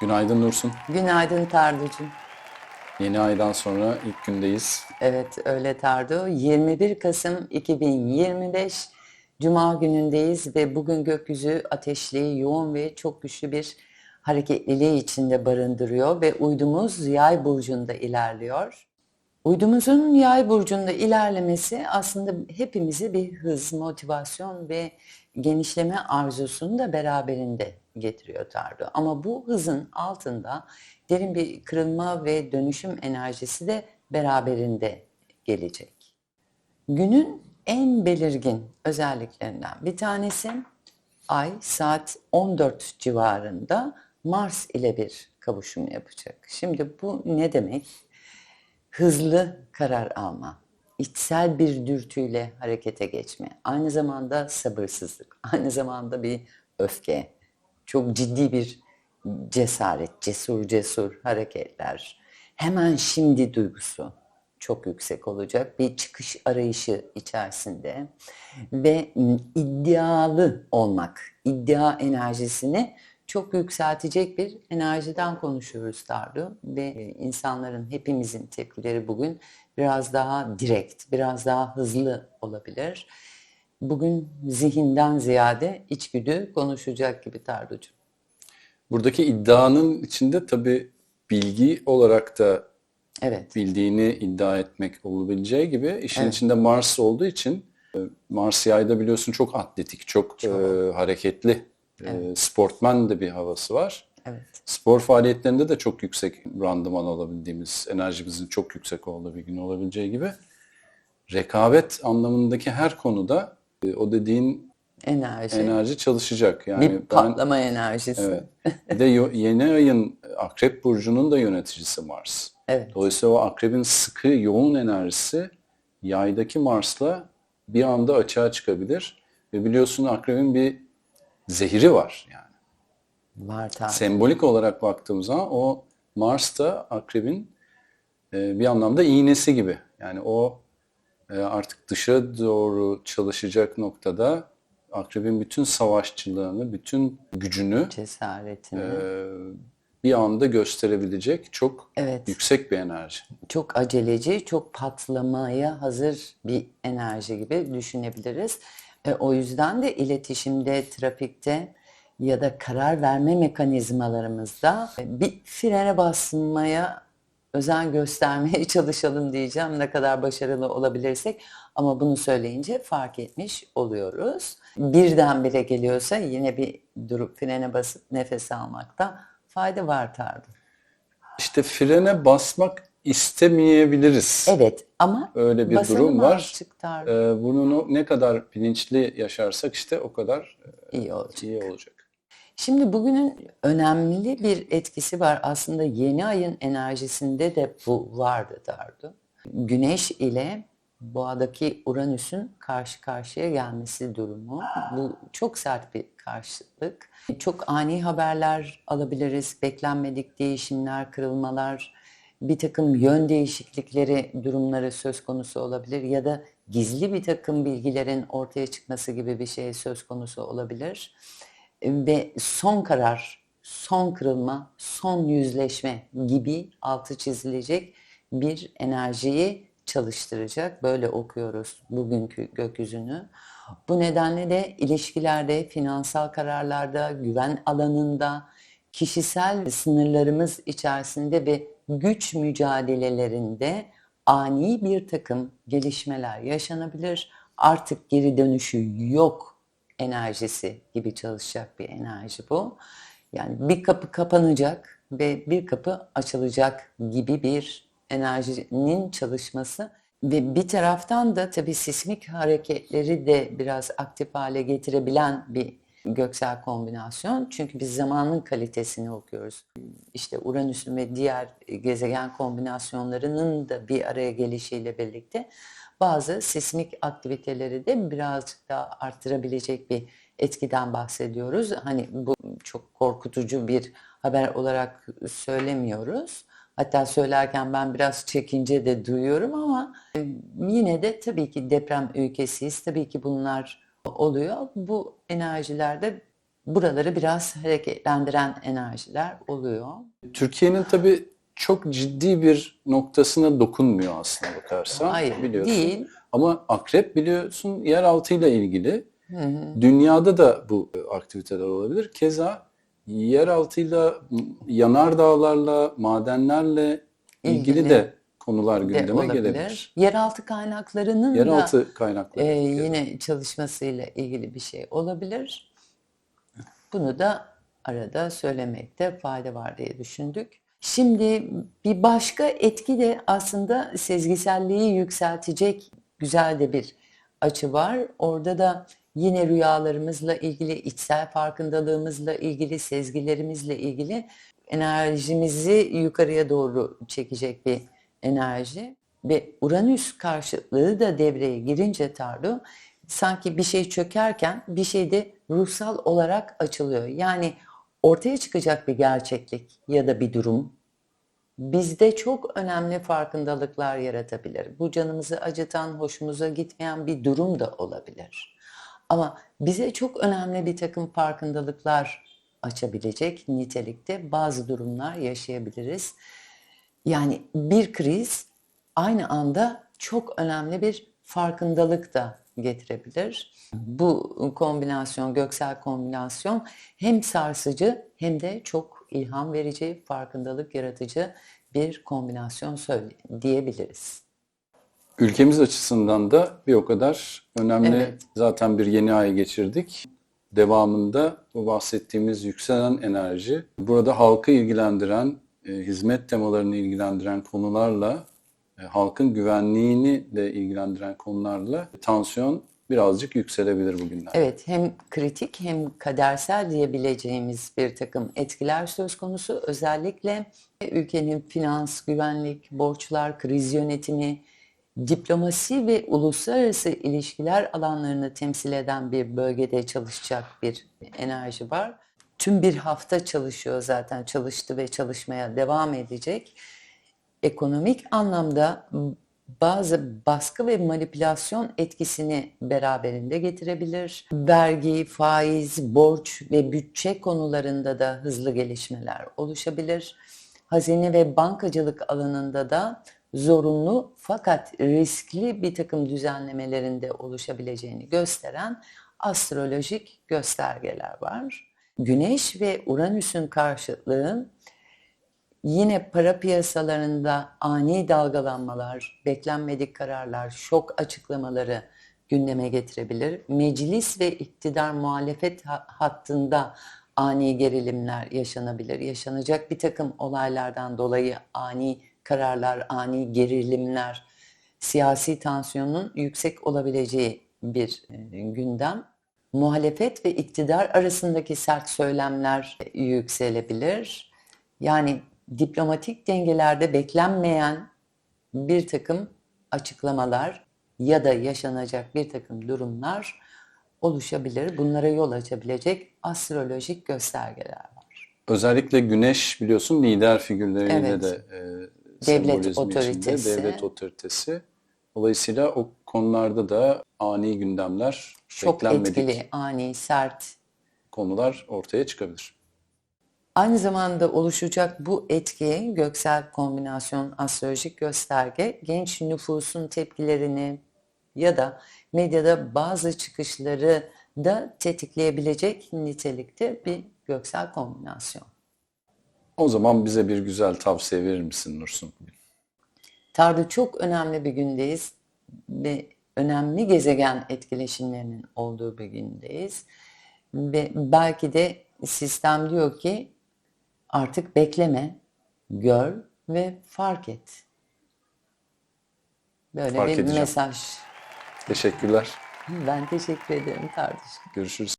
Günaydın Nursun. Günaydın Tarducuğum. Yeni aydan sonra ilk gündeyiz. Evet öyle Tardu. 21 Kasım 2025 Cuma günündeyiz ve bugün gökyüzü ateşli, yoğun ve çok güçlü bir hareketliliği içinde barındırıyor ve uydumuz yay burcunda ilerliyor. Uydumuzun yay burcunda ilerlemesi aslında hepimizi bir hız, motivasyon ve genişleme arzusunu da beraberinde getiriyor Tardu. Ama bu hızın altında derin bir kırılma ve dönüşüm enerjisi de beraberinde gelecek. Günün en belirgin özelliklerinden bir tanesi Ay saat 14 civarında Mars ile bir kavuşum yapacak. Şimdi bu ne demek? hızlı karar alma, içsel bir dürtüyle harekete geçme, aynı zamanda sabırsızlık, aynı zamanda bir öfke, çok ciddi bir cesaret, cesur cesur hareketler, hemen şimdi duygusu çok yüksek olacak bir çıkış arayışı içerisinde ve iddialı olmak, iddia enerjisini çok yükseltecek bir enerjiden konuşuyoruz Tardu ve insanların hepimizin tepkileri bugün biraz daha direkt, biraz daha hızlı olabilir. Bugün zihinden ziyade içgüdü konuşacak gibi Tarducuğum. Buradaki iddianın içinde tabii bilgi olarak da Evet. bildiğini iddia etmek olabileceği gibi işin Evet. içinde Mars olduğu için e, Mars yayda biliyorsun çok atletik, çok, e, hareketli, e, sportman de bir havası var. Evet. Spor faaliyetlerinde de çok yüksek randıman alabildiğimiz, enerjimizin çok yüksek olduğu bir gün olabileceği gibi rekabet anlamındaki her konuda e, o dediğin Enerji. enerji çalışacak. Yani bir ben patlama enerjisi. evet. Bir de yeni ayın Akrep burcunun da yöneticisi Mars. Evet. Dolayısıyla o akrebin sıkı, yoğun enerjisi yaydaki Mars'la bir anda açığa çıkabilir. Ve biliyorsun akrebin bir zehiri var yani. Var Tardu. Sembolik olarak baktığımız zaman o Mars da akrebin e, bir anlamda iğnesi gibi. Yani o e, artık dışa doğru çalışacak noktada akrebin bütün savaşçılığını, bütün gücünü Cesaretini. e, bir anda gösterebilecek çok Evet. yüksek bir enerji. çok aceleci, çok patlamaya hazır bir enerji gibi düşünebiliriz. E, o yüzden de iletişimde, trafikte ya da karar verme mekanizmalarımızda e, bir frene basmaya özen göstermeye çalışalım diyeceğim. Ne kadar başarılı olabilirsek ama bunu söyleyince fark etmiş oluyoruz. Birdenbire geliyorsa yine bir durup frene basıp nefes almakta fayda var Tardu. İşte frene basmak istemeyebiliriz. Evet ama Öyle bir durum var. Ee, bunu ne kadar bilinçli yaşarsak işte o kadar e, İyi olacak. iyi olacak. Şimdi bugünün önemli bir etkisi var. Aslında yeni ayın enerjisinde de bu vardı Dardu. Güneş ile boğadaki Uranüs'ün karşı karşıya gelmesi durumu. Bu çok sert bir karşılık. Çok ani haberler alabiliriz. Beklenmedik değişimler, kırılmalar, bir takım yön değişiklikleri durumları söz konusu olabilir ya da gizli bir takım bilgilerin ortaya çıkması gibi bir şey söz konusu olabilir ve son karar, son kırılma, son yüzleşme gibi altı çizilecek bir enerjiyi çalıştıracak. Böyle okuyoruz bugünkü gökyüzünü. Bu nedenle de ilişkilerde, finansal kararlarda, güven alanında, kişisel sınırlarımız içerisinde ve güç mücadelelerinde ani bir takım gelişmeler yaşanabilir. Artık geri dönüşü yok enerjisi gibi çalışacak bir enerji bu. Yani bir kapı kapanacak ve bir kapı açılacak gibi bir enerjinin çalışması ve bir taraftan da tabii sismik hareketleri de biraz aktif hale getirebilen bir göksel kombinasyon. Çünkü biz zamanın kalitesini okuyoruz. İşte Uranüs'ün ve diğer gezegen kombinasyonlarının da bir araya gelişiyle birlikte bazı sismik aktiviteleri de birazcık daha arttırabilecek bir etkiden bahsediyoruz. Hani bu çok korkutucu bir haber olarak söylemiyoruz. Hatta söylerken ben biraz çekince de duyuyorum ama e, yine de tabii ki deprem ülkesiyiz. Tabii ki bunlar oluyor. Bu enerjilerde buraları biraz hareketlendiren enerjiler oluyor. Türkiye'nin tabii çok ciddi bir noktasına dokunmuyor aslına bakarsan. Hayır, biliyorsun. değil. Ama akrep biliyorsun yeraltıyla ilgili. Dünyada da bu aktiviteler olabilir. Keza yeraltıyla, yanardağlarla, madenlerle ilgili İlgili de konular de gündeme olabilir. gelebilir. Yeraltı kaynaklarının da Yeraltı kaynakları. e, yine çalışmasıyla ilgili bir şey olabilir. Bunu da arada söylemekte fayda var diye düşündük. Şimdi bir başka etki de aslında sezgiselliği yükseltecek güzel de bir açı var. Orada da yine rüyalarımızla ilgili, içsel farkındalığımızla ilgili, sezgilerimizle ilgili enerjimizi yukarıya doğru çekecek bir enerji. Ve Uranüs karşıtlığı da devreye girince Tardu sanki bir şey çökerken bir şey de ruhsal olarak açılıyor. Yani ortaya çıkacak bir gerçeklik ya da bir durum bizde çok önemli farkındalıklar yaratabilir. Bu canımızı acıtan, hoşumuza gitmeyen bir durum da olabilir. Ama bize çok önemli bir takım farkındalıklar açabilecek nitelikte bazı durumlar yaşayabiliriz. Yani bir kriz aynı anda çok önemli bir farkındalık da getirebilir. Bu kombinasyon, göksel kombinasyon hem sarsıcı hem de çok ilham verici, farkındalık yaratıcı bir kombinasyon söyle diyebiliriz. Ülkemiz açısından da bir o kadar önemli. Evet. Zaten bir yeni ay geçirdik. Devamında bu bahsettiğimiz yükselen enerji burada halkı ilgilendiren, e, hizmet temalarını ilgilendiren konularla, e, halkın güvenliğini de ilgilendiren konularla tansiyon birazcık yükselebilir bugünlerde. Evet, hem kritik hem kadersel diyebileceğimiz bir takım etkiler söz konusu. Özellikle ülkenin finans, güvenlik, borçlar, kriz yönetimi, diplomasi ve uluslararası ilişkiler alanlarını temsil eden bir bölgede çalışacak bir enerji var. Tüm bir hafta çalışıyor zaten, çalıştı ve çalışmaya devam edecek. Ekonomik anlamda bazı baskı ve manipülasyon etkisini beraberinde getirebilir. Vergi, faiz, borç ve bütçe konularında da hızlı gelişmeler oluşabilir. Hazine ve bankacılık alanında da zorunlu fakat riskli bir takım düzenlemelerinde oluşabileceğini gösteren astrolojik göstergeler var. Güneş ve Uranüs'ün karşıtlığı Yine para piyasalarında ani dalgalanmalar, beklenmedik kararlar, şok açıklamaları gündeme getirebilir. Meclis ve iktidar muhalefet ha- hattında ani gerilimler yaşanabilir. Yaşanacak bir takım olaylardan dolayı ani kararlar, ani gerilimler, siyasi tansiyonun yüksek olabileceği bir e, gündem. Muhalefet ve iktidar arasındaki sert söylemler yükselebilir. Yani diplomatik dengelerde beklenmeyen bir takım açıklamalar ya da yaşanacak bir takım durumlar oluşabilir. Bunlara yol açabilecek astrolojik göstergeler var. Özellikle Güneş biliyorsun lider figürleriyle Evet. de e, Devlet otoritesi. içinde, devlet otoritesi. Dolayısıyla o konularda da ani gündemler, Çok beklenmedik etkili, ani, sert. konular ortaya çıkabilir. Aynı zamanda oluşacak bu etki, göksel kombinasyon, astrolojik gösterge, genç nüfusun tepkilerini ya da medyada bazı çıkışları da tetikleyebilecek nitelikte bir göksel kombinasyon. O zaman bize bir güzel tavsiye verir misin Nursun? Tardı çok önemli bir gündeyiz ve önemli gezegen etkileşimlerinin olduğu bir gündeyiz. Ve belki de sistem diyor ki artık bekleme, gör ve fark et. Böyle Fark bir edeceğim. mesaj. Teşekkürler. Ben teşekkür ederim tartışma. Görüşürüz.